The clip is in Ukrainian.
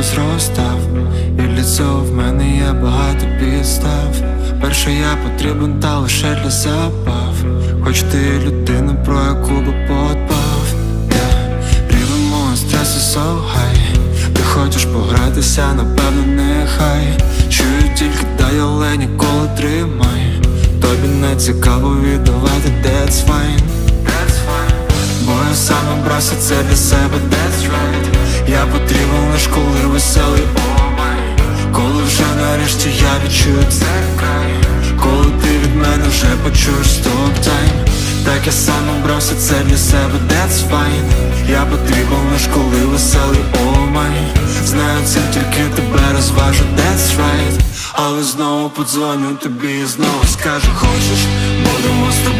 Ісус розстав, і лицо в мене є багато підстав. Перше я потрібен, та лише для запав. Хоч ти людина, про яку би подбав yeah. Рівень мого стресу so high Ти хочеш погратися, напевно, нехай Чую тільки дай, але ніколи тримай. Тобі не цікаво віддавати that's fine, that's fine. Бо я сам обрався це для себе, that's right я потрібен лиш коли веселий, my Коли вже нарешті я відчую цей край. Коли ти від мене вже почуєш стоп тайм. Так я сам обрався це для себе, that's fine. Я потрібен лиш коли веселий, my Знаю це тільки тебе розважу, that's right. Але знову подзвоню тобі і знову скажу Хочеш, будемо з тобою